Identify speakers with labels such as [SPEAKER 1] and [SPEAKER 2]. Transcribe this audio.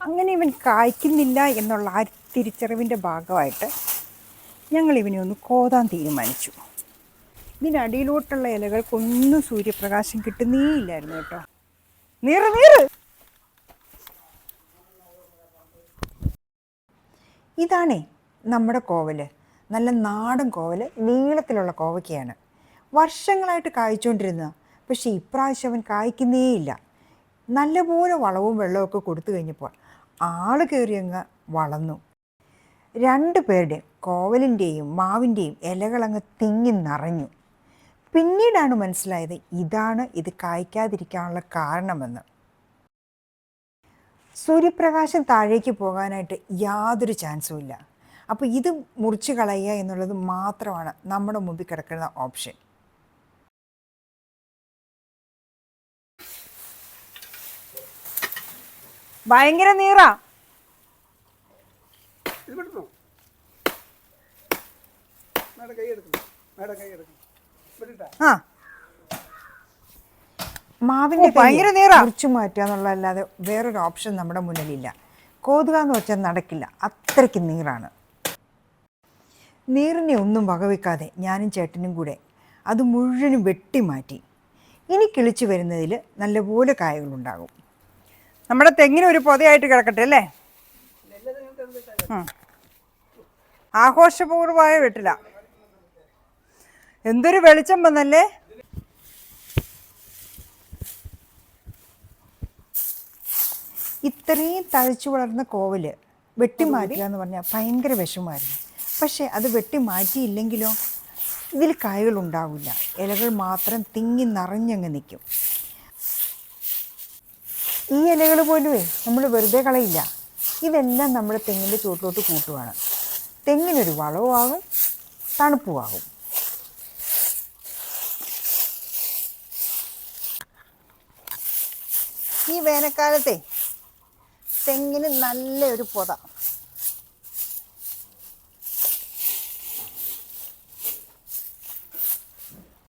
[SPEAKER 1] അങ്ങനെ ഇവൻ കായ്ക്കുന്നില്ല എന്നുള്ള ആ തിരിച്ചറിവിന്റെ ഭാഗമായിട്ട് ഞങ്ങൾ ഇവനെ ഒന്ന് കോതാൻ തീരുമാനിച്ചു. ഇതിനടിയിലോട്ടുള്ള ഇലകൾക്കൊന്നും സൂര്യപ്രകാശം കിട്ടുന്നേ ഇല്ലായിരുന്നു കേട്ടോ. നീറ് നീറ്! ഇതാണേ നമ്മുടെ കോവൽ. നല്ല നാടൻ കോവൽ നീളത്തിലുള്ള കോവയ്ക്കയാണ്. വർഷങ്ങളായിട്ട് കായ്ച്ചുകൊണ്ടിരുന്ന പക്ഷേ ഇപ്രാവശ്യം അവൻ കായ്ക്കുന്നേയില്ല. നല്ലപോലെ വളവും വെള്ളവും ഒക്കെ കൊടുത്തു കഴിഞ്ഞപ്പോൾ ആൾ കയറി അങ്ങ് വളർന്നു. രണ്ടു പേരുടെ കോവലിന്റെയും മാവിന്റെയും ഇലകളങ്ങ് തിങ്ങി നിറഞ്ഞു. പിന്നീടാണ് മനസ്സിലായത് ഇതാണ് ഇത് കായ്ക്കാതിരിക്കാനുള്ള കാരണമെന്ന്. സൂര്യപ്രകാശം താഴേക്ക് പോകാനായിട്ട് യാതൊരു ചാൻസും ഇല്ല. അപ്പോൾ ഇത് മുറിച്ച് കളയുക എന്നുള്ളത് മാത്രമാണ് നമ്മുടെ മുമ്പിൽ കിടക്കുന്ന ഓപ്ഷൻ.
[SPEAKER 2] എടുക്കുന്നു നീറാ.
[SPEAKER 1] ആ.
[SPEAKER 2] ഭയങ്കര നീറാ.
[SPEAKER 1] മുറിച്ചു മാറ്റുക എന്നുള്ളതല്ലാതെ വേറൊരു ഓപ്ഷൻ നമ്മുടെ മുന്നിലില്ല. കോതുക എന്ന് വെച്ചാൽ നടക്കില്ല. അത്രയ്ക്ക് നീറാണ്. നീറിനെ ഒന്നും വകവെക്കാതെ ഞാനും ചേട്ടനും കൂടെ അത് മുഴുവനും വെട്ടിമാറ്റി. ഇനി കിളിച്ചു വരുന്നതിൽ നല്ലപോലെ കായകളുണ്ടാകും. നമ്മുടെ തെങ്ങിന് ഒരു പൊതയായിട്ട് കിടക്കട്ടെ അല്ലേ. ആഘോഷപൂർവമായ വീട്ടില. എന്തൊരു വെളിച്ചം വന്നല്ലേ? ഇത്രയും തഴച്ചു വളർന്ന കോവിൽ വെട്ടിമാറ്റുക എന്ന് പറഞ്ഞാൽ ഭയങ്കര വിഷമായിരുന്നു പക്ഷേ അത് വെട്ടി മാറ്റിയില്ലെങ്കിലോ? ഇതിൽ കായകൾ ഉണ്ടാവില്ല. ഇലകൾ മാത്രം തിങ്ങി നിറഞ്ഞങ്ങ് നിൽക്കും. ഈ ഇലകൾ പോലുമേ നമ്മൾ വെറുതെ കളയില്ല. ഇതെല്ലാം നമ്മൾ തെങ്ങിന്റെ ചുവട്ടിലോട്ട് കൂട്ടുവാണ്. തെങ്ങിനൊരു വളവും ആകും തണുപ്പുമാകും. ഈ വേനൽക്കാലത്തെ തെങ്ങിന് നല്ലൊരു പൊത.